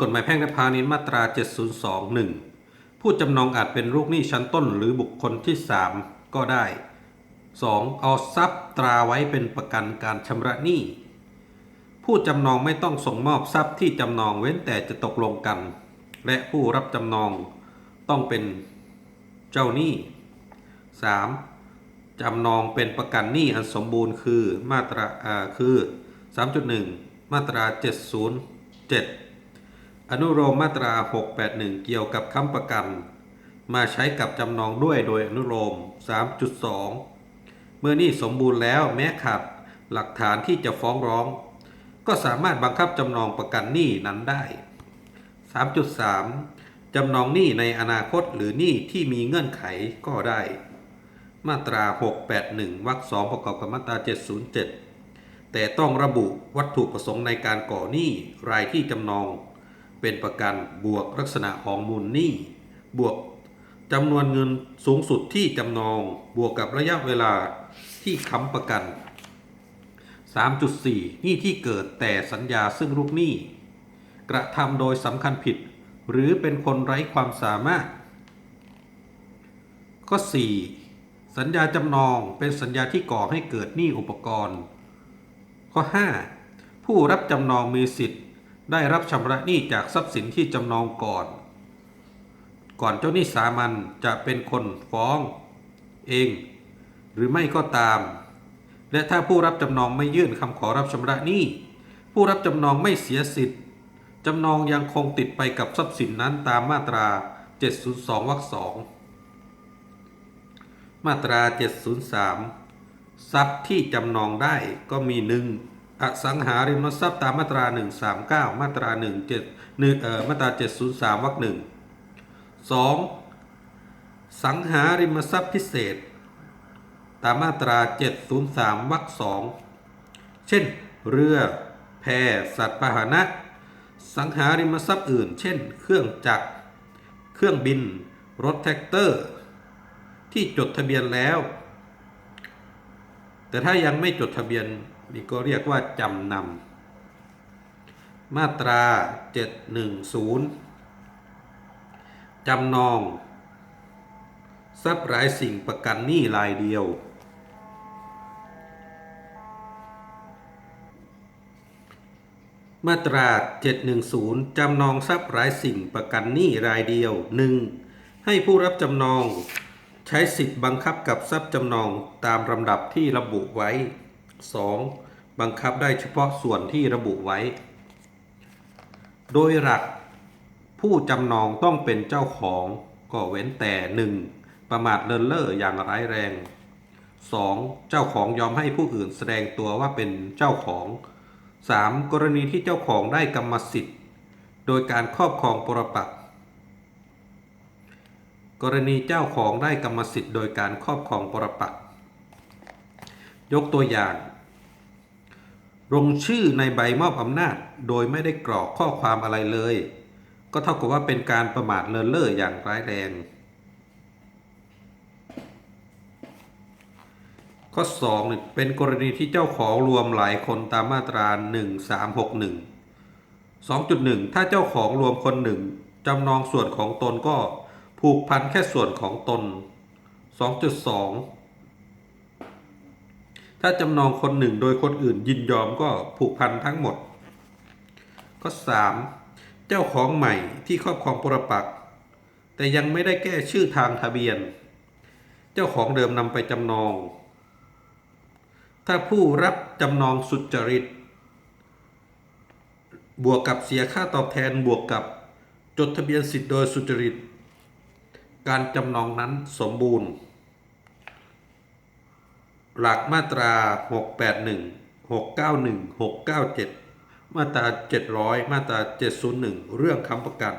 กฎหมายแพ่งและพาณิชย์มาตรา 7021 ผู้จำนองอาจเป็นลูกหนี้ชั้นต้นหรือบุคคลที่ 3 ก็ได้ 2. เอาทรัพย์ตราไว้เป็นประกันการชำระหนี้ ผู้จำนองไม่ต้องส่งมอบทรัพย์ที่จำนองเว้นแต่จะตกลงกัน และผู้รับจำนองต้องเป็นเจ้าหนี้ 3. จำนองเป็นประกันหนี้อันสมบูรณ์คือมาตราอ่าคือ 3.1 มาตรา 707 อนุโลมมาตรา 681 เกี่ยวกับค้ำประกัน มาใช้กับจำนองด้วยโดยอนุโลม3.2 เมื่อนี้สมบูรณ์แล้วแม้ขาดหลักฐานที่จะฟ้องร้อง ก็สามารถบังคับจำนองประกันหนี้นั้นได้ 3.3 จำนองหนี้ในอนาคตหรือหนี้ที่มีเงื่อนไขก็ได้ มาตรา 681 วรรคสองประกอบกับมาตรา 707 แต่ต้องระบุวัตถุประสงค์ในการก่อหนี้รายที่จำนอง เป็นประกันบวกลักษณะของมูลหนี้บวกจำนวนเงินสูงสุดที่จำนองบวกกับระยะเวลาที่ค้ำประกัน 3.4 หนี้ที่เกิดแต่สัญญาซึ่งลูกหนี้ กระทำโดยสำคัญผิด หรือเป็นคนไร้ความสามารถ ข้อ 4 สัญญาจำนองเป็นสัญญาที่ก่อให้เกิดหนี้อุปกรณ์ ข้อ 5 ผู้รับจำนองมีสิทธิ์ ได้รับชำระหนี้จากทรัพย์สินที่จำนองก่อน ก่อนเจ้าหนี้สามัญจะเป็นคนฟ้อง เอง หรือไม่ก็ตาม และถ้าผู้รับจำนองไม่ยื่นคำขอรับชำระหนี้ผู้รับจำนองไม่เสียสิทธิ์จำนองยังคงติดไปกับทรัพย์สินนั้นตามมาตรา 702 วรรคสองมาตรา 703 ทรัพย์ที่จำนองได้ก็มีหนึ่ง อสังหาริมทรัพย์ตามมาตรา 139 มาตรา 17เอ่อมาตรา 703วรรคหนึ่ง 2. สังหาริมทรัพย์พิเศษ ตามมาตรา 703วรรคสองเช่น เรือ แพ สัตว์พาหนะ สังหาริมทรัพย์อื่น เช่น เครื่องจักร เครื่องบิน รถแท็กเตอร์ ที่จดทะเบียนแล้ว แต่ถ้ายังไม่จดทะเบียน นี่ก็เรียกว่าจำนำ มาตรา 710 จำนอง ทรัพย์หลายสิ่งประกันหนี้รายเดียว มาตรา 710 จำนองทรัพย์หลายสิ่งประกันหนี้รายเดียว 1. ให้ผู้รับจำนอง ใช้สิทธิ์บังคับกับทรัพย์จำนองตามลำดับที่ระบุไว้ 2. บังคับได้เฉพาะส่วนที่ระบุไว้ โดยหลักผู้จำนองต้องเป็นเจ้าของก็เว้นแต่ 1. ประมาทเลินเล่ออย่างร้ายแรง 2. เจ้าของยอมให้ผู้อื่นแสดงตัวว่าเป็นเจ้าของ 3. กรณีที่เจ้าของได้กรรมสิทธิ์ โดยการครอบครองปรปักษ์กรณีเจ้าของได้กรรมสิทธิ์โดยการครอบครองปรปักษ์ยกตัวอย่าง ลงชื่อในใบมอบอำนาจ โดยไม่ได้กรอกข้อความอะไรเลย ก็เท่ากับว่าเป็นการประมาทเลินเล่ออย่างร้ายแรง ข้อ2เนี่ยเป็นกรณีที่เจ้าของรวมหลายคนตามมาตรา 1361 2.1 ถ้าเจ้าของรวมคนหนึ่งจำนองส่วนของตนก็ผูกพันแค่ส่วนของตน 2.2 ถ้าจำนองคนหนึ่งโดยคนอื่นยินยอมก็ผูกพันทั้งหมด ข้อ 3 เจ้าของใหม่ที่ครอบครองปรปักษ์แต่ยังไม่ได้แก้ชื่อทางทะเบียน เจ้าของเดิมนำไปจำนอง ถ้าผู้รับจำนองสุจริต บวกกับเสียค่าตอบแทนบวกกับจดทะเบียนสิทธิ์โดยสุจริต การจำนองนั้นสมบูรณ์ หลักมาตรา 681 691 697 มาตรา 700 มาตรา 701 เรื่องค้ำประกัน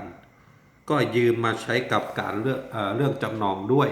ก็ยืมมาใช้กับการเรื่องเอเรื่องจำนองด้วย